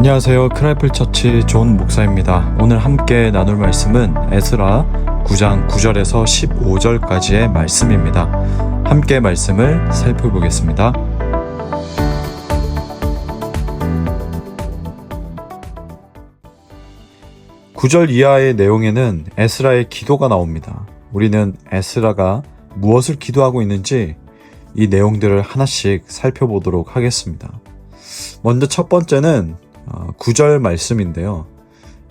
안녕하세요. 크라이플 처치 존 목사입니다. 오늘 함께 나눌 말씀은 에스라 9장 9절에서 15절까지의 말씀입니다. 함께 말씀을 살펴보겠습니다. 구절 이하의 내용에는 에스라의 기도가 나옵니다. 우리는 에스라가 무엇을 기도하고 있는지 이 내용들을 하나씩 살펴보도록 하겠습니다. 먼저 첫 번째는 어, 9절 말씀인데요.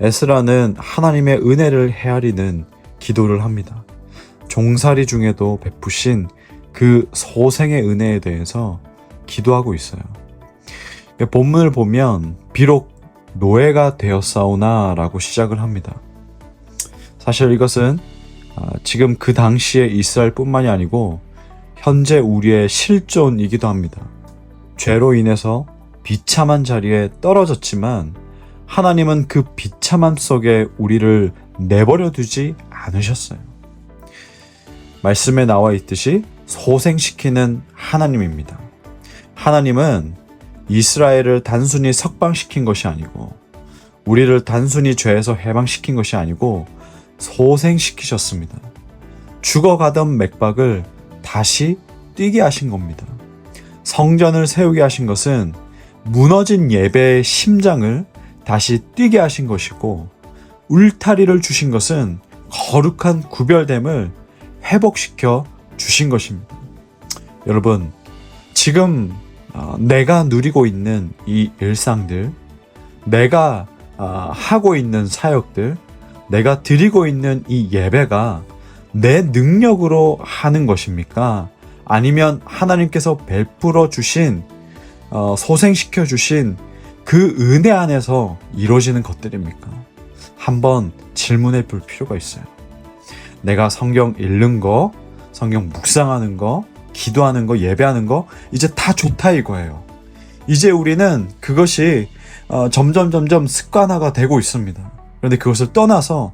에스라는 하나님의 은혜를 헤아리는 기도를 합니다. 종살이 중에도 베푸신 그 소생의 은혜에 대해서 기도하고 있어요. 본문을 보면 비록 노예가 되었사오나 라고 시작을 합니다. 사실 이것은 아, 지금 그 당시에 이스라엘뿐만이 아니고 현재 우리의 실존이기도 합니다. 죄로 인해서 비참한 자리에 떨어졌지만 하나님은 그 비참함 속에 우리를 내버려 두지 않으셨어요. 말씀에 나와 있듯이 소생시키는 하나님입니다. 하나님은 이스라엘을 단순히 석방시킨 것이 아니고 우리를 단순히 죄에서 해방시킨 것이 아니고 소생시키셨습니다. 죽어가던 맥박을 다시 뛰게 하신 겁니다. 성전을 세우게 하신 것은 무너진 예배의 심장을 다시 뛰게 하신 것이고 울타리를 주신 것은 거룩한 구별됨을 회복시켜 주신 것입니다. 여러분, 지금 어, 내가 누리고 있는 이 일상들, 내가 어, 하고 있는 사역들, 내가 드리고 있는 이 예배가 내 능력으로 하는 것입니까? 아니면 하나님께서 베풀어 주신 어, 소생시켜 주신 그 은혜 안에서 이루어지는 것들입니까? 한번 질문해 볼 필요가 있어요. 내가 성경 읽는 거, 성경 묵상하는 거, 기도하는 거, 예배하는 거, 이제 다 좋다 이거예요. 이제 우리는 그것이 어, 점점 점점 습관화가 되고 있습니다. 그런데 그것을 떠나서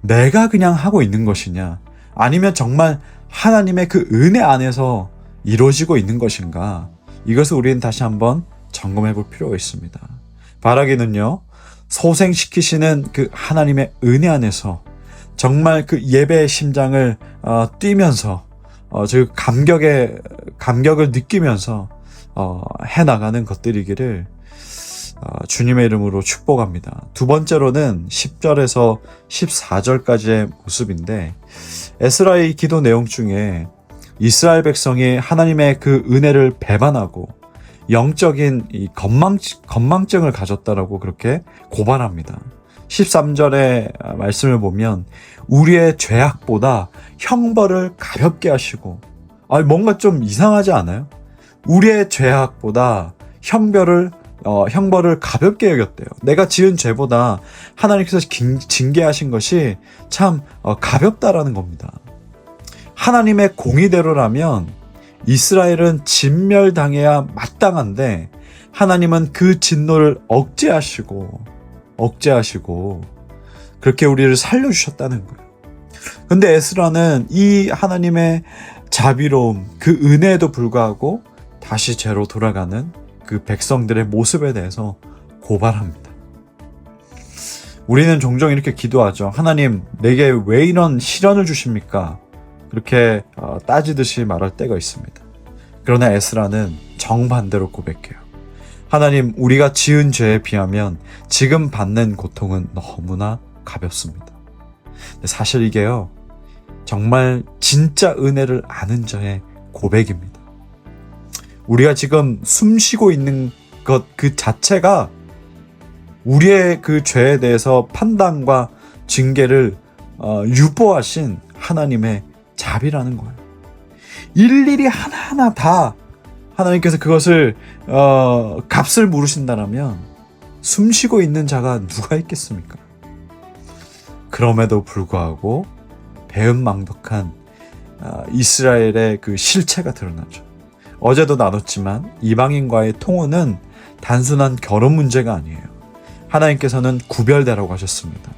내가 그냥 하고 있는 것이냐, 아니면 정말 하나님의 그 은혜 안에서 이루어지고 있는 것인가, 이것을 우리는 다시 한번 점검해 볼 필요가 있습니다. 바라기는요, 소생시키시는 그 하나님의 은혜 안에서 정말 그 예배의 심장을 어, 뛰면서 어, 즉 감격의 감격을 느끼면서 어, 해 나가는 것들이기를 어, 주님의 이름으로 축복합니다. 두 번째로는 10절에서 14절까지의 모습인데 에스라의 기도 내용 중에 이스라엘 백성이 하나님의 그 은혜를 배반하고 영적인 이 건망, 건망증을 가졌다라고 그렇게 고발합니다. 13절의 말씀을 보면 우리의 죄악보다 형벌을 가볍게 하시고 아 뭔가 좀 이상하지 않아요? 우리의 죄악보다 형벌을 어, 형벌을 가볍게 여겼대요. 내가 지은 죄보다 하나님께서 긴, 징계하신 것이 참 어, 가볍다라는 겁니다. 하나님의 공의대로라면 이스라엘은 진멸당해야 마땅한데 하나님은 그 진노를 억제하시고 억제하시고 그렇게 우리를 살려주셨다는 거예요. 근데 에스라는 이 하나님의 자비로움, 그 은혜에도 불구하고 다시 죄로 돌아가는 그 백성들의 모습에 대해서 고발합니다. 우리는 종종 이렇게 기도하죠. 하나님, 내게 왜 이런 시련을 주십니까? 그렇게 어, 따지듯이 말할 때가 있습니다. 그러나 에스라는 정반대로 고백해요. 하나님, 우리가 지은 죄에 비하면 지금 받는 고통은 너무나 가볍습니다. 사실 이게요, 정말 진짜 은혜를 아는 자의 고백입니다. 우리가 지금 숨 쉬고 있는 것 그 자체가 우리의 그 죄에 대해서 판단과 징계를 어, 유보하신 하나님의 자비라는 거예요. 일일이 하나하나 다 하나님께서 그것을 어, 값을 물으신다면 숨 쉬고 있는 자가 누가 있겠습니까? 그럼에도 불구하고 배은망덕한 어, 이스라엘의 그 실체가 드러나죠. 어제도 나눴지만 이방인과의 통혼은 단순한 결혼 문제가 아니에요. 하나님께서는 구별되라고 하셨습니다.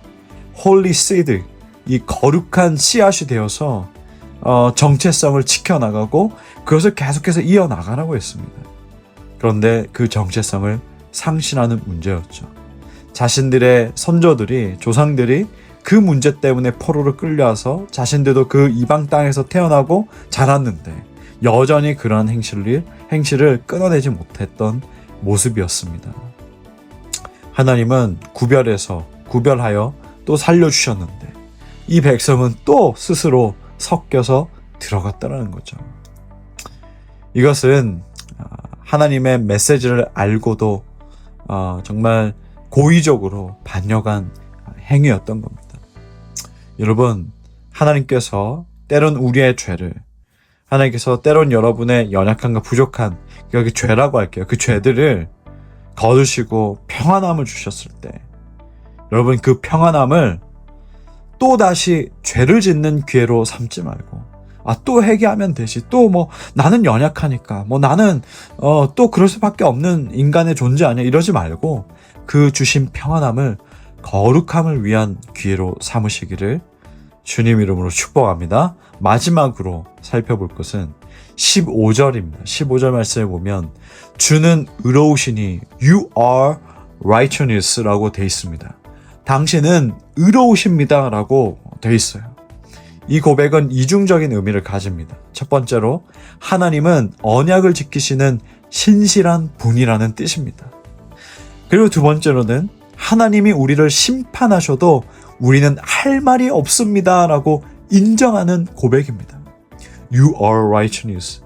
홀리 시드, 이 거룩한 씨앗이 되어서 어, 정체성을 지켜나가고 그것을 계속해서 이어나가라고 했습니다. 그런데 그 정체성을 상실하는 문제였죠. 자신들의 선조들이 조상들이 그 문제 때문에 포로로 끌려와서 자신들도 그 이방 땅에서 태어나고 자랐는데 여전히 그러한 행실을 행실을 끊어내지 못했던 모습이었습니다. 하나님은 구별해서 구별하여 또 살려주셨는데 이 백성은 또 스스로 섞여서 들어갔다는 거죠. 이것은 아, 하나님의 메시지를 알고도 어, 정말 고의적으로 반역한 행위였던 겁니다. 여러분, 하나님께서 때론 우리의 죄를 하나님께서 때론 여러분의 연약함과 부족한 여기 죄라고 할게요. 그 죄들을 거두시고 평안함을 주셨을 때 여러분 그 평안함을 또 다시 죄를 짓는 기회로 삼지 말고 아 또 회개하면 되지 또 뭐 나는 연약하니까 뭐 나는 어 또 그럴 수밖에 없는 인간의 존재 아니야 이러지 말고 그 주신 평안함을 거룩함을 위한 기회로 삼으시기를 주님 이름으로 축복합니다. 마지막으로 살펴볼 것은 15절입니다. 15절 말씀에 보면 주는 의로우시니 you are righteous라고 돼 있습니다. 당신은 의로우십니다 라고 돼 있어요. 이 고백은 이중적인 의미를 가집니다. 첫 번째로 하나님은 언약을 지키시는 신실한 분이라는 뜻입니다. 그리고 두 번째로는 하나님이 우리를 심판하셔도 우리는 할 말이 없습니다 라고 인정하는 고백입니다. You are righteous.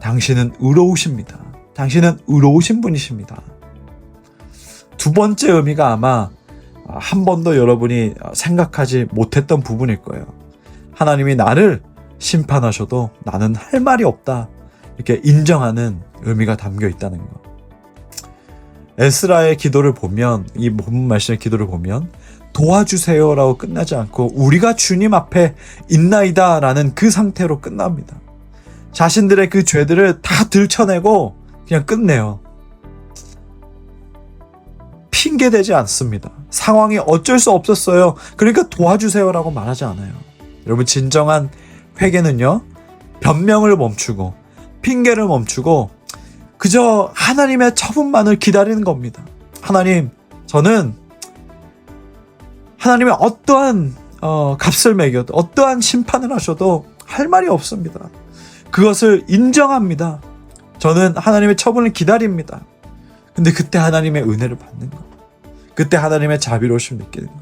당신은 의로우십니다. 당신은 의로우신 분이십니다. 두 번째 의미가 아마 한 번도 여러분이 생각하지 못했던 부분일 거예요. 하나님이 나를 심판하셔도 나는 할 말이 없다. 이렇게 인정하는 의미가 담겨 있다는 것. 에스라의 기도를 보면 이 본문 말씀의 기도를 보면 도와주세요라고 끝나지 않고 우리가 주님 앞에 있나이다라는 그 상태로 끝납니다. 자신들의 그 죄들을 다 들춰내고 그냥 끝내요. 핑계 대지 않습니다. 상황이 어쩔 수 없었어요. 그러니까 도와주세요라고 말하지 않아요. 여러분 진정한 회개는요. 변명을 멈추고 핑계를 멈추고 그저 하나님의 처분만을 기다리는 겁니다. 하나님, 저는 하나님의 어떠한 어, 값을 매겨도 어떠한 심판을 하셔도 할 말이 없습니다. 그것을 인정합니다. 저는 하나님의 처분을 기다립니다. 근데 그때 하나님의 은혜를 받는 거. 그때 하나님의 자비로우심 느끼는 거.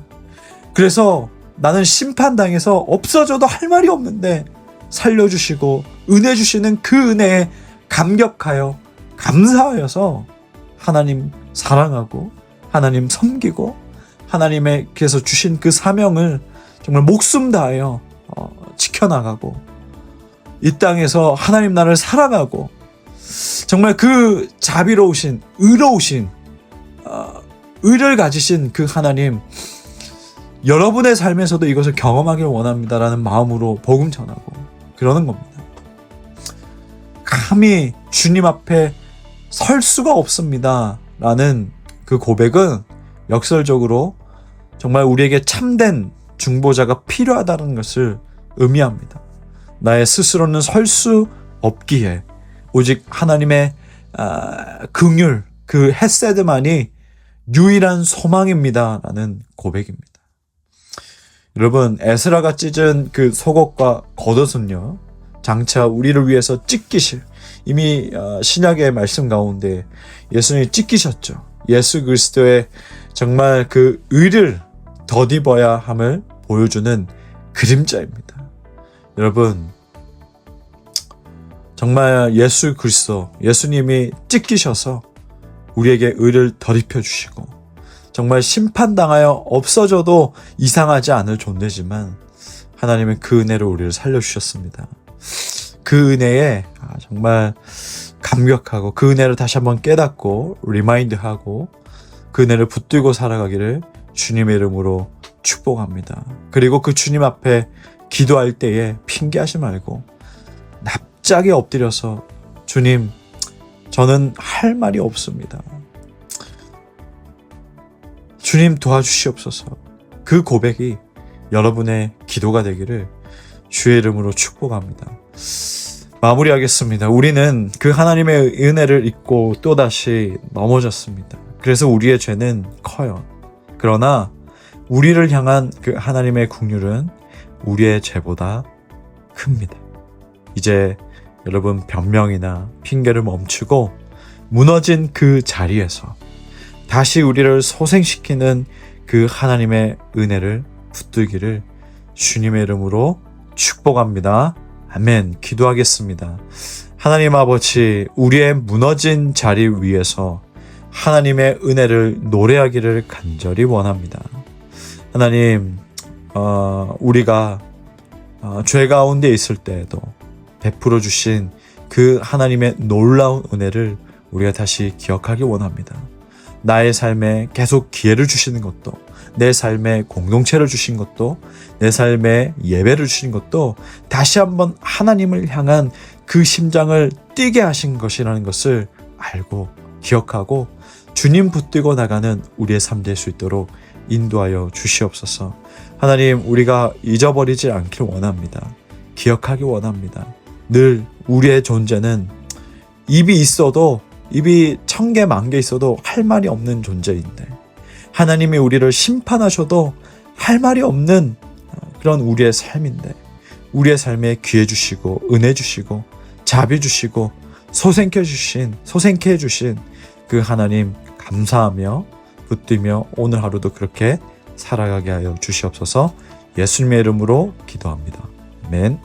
그래서 나는 심판당해서 없어져도 할 말이 없는데 살려주시고 은혜 주시는 그 은혜에 감격하여 감사하여서 하나님 사랑하고 하나님 섬기고 하나님의께서 주신 그 사명을 정말 목숨 다하여 어, 지켜나가고 이 땅에서 하나님 나라를 살아가고 정말 그 자비로우신 의로우신 어, 의를 가지신 그 하나님 여러분의 삶에서도 이것을 경험하길 원합니다라는 마음으로 복음 전하고 그러는 겁니다. 감히 주님 앞에 설 수가 없습니다. 라는 그 고백은 역설적으로 정말 우리에게 참된 중보자가 필요하다는 것을 의미합니다. 나의 스스로는 설 수 없기에 오직 하나님의 아, 긍휼 그 헤세드만이 유일한 소망입니다 라는 고백입니다. 여러분 에스라가 찢은 그 속옷과 겉옷은요 장차 우리를 위해서 찢기실 이미 어, 신약의 말씀 가운데 예수님이 찢기셨죠. 예수 그리스도의 정말 그 의를 덧입어야 함을 보여주는 그림자입니다. 여러분 정말 예수 그리스도 예수님이 찢기셔서 우리에게 의를 덧입혀 주시고 정말 심판당하여 없어져도 이상하지 않을 존재지만 하나님은 그 은혜로 우리를 살려주셨습니다. 그 은혜에 아, 정말 감격하고 그 은혜를 다시 한번 깨닫고 리마인드하고 그 은혜를 붙들고 살아가기를 주님의 이름으로 축복합니다. 그리고 그 주님 앞에 기도할 때에 핑계하지 말고 납작에 엎드려서 주님 저는 할 말이 없습니다. 주님 도와주시옵소서. 그 고백이 여러분의 기도가 되기를 주의 이름으로 축복합니다. 마무리하겠습니다. 우리는 그 하나님의 은혜를 잊고 또다시 넘어졌습니다. 그래서 우리의 죄는 커요. 그러나 우리를 향한 그 하나님의 국률은 우리의 죄보다 큽니다. 이제 여러분 변명이나 핑계를 멈추고 무너진 그 자리에서 다시 우리를 소생시키는 그 하나님의 은혜를 붙들기를 주님의 이름으로 축복합니다. 아멘. 기도하겠습니다. 하나님 아버지, 우리의 무너진 자리 위에서 하나님의 은혜를 노래하기를 간절히 원합니다. 하나님, 어, 우리가 어, 죄 가운데 있을 때에도 베풀어 주신 그 하나님의 놀라운 은혜를 우리가 다시 기억하기 원합니다. 나의 삶에 계속 기회를 주시는 것도, 내 삶에 공동체를 주신 것도, 내 삶에 예배를 주신 것도 다시 한번 하나님을 향한 그 심장을 뛰게 하신 것이라는 것을 알고 기억하고 주님 붙들고 나가는 우리의 삶 될 수 있도록 인도하여 주시옵소서. 하나님, 우리가 잊어버리지 않길 원합니다. 기억하기 원합니다. 늘 우리의 존재는 입이 있어도 입이 천 개, 만 개 있어도 할 말이 없는 존재인데 하나님이 우리를 심판하셔도 할 말이 없는 그런 우리의 삶인데 우리의 삶에 기회 주시고 은혜 주시고 자비 주시고 소생케 주신 소생케 해 주신 그 하나님 감사하며 붙들며 오늘 하루도 그렇게 살아가게 하여 주시옵소서 예수님의 이름으로 기도합니다. 아멘.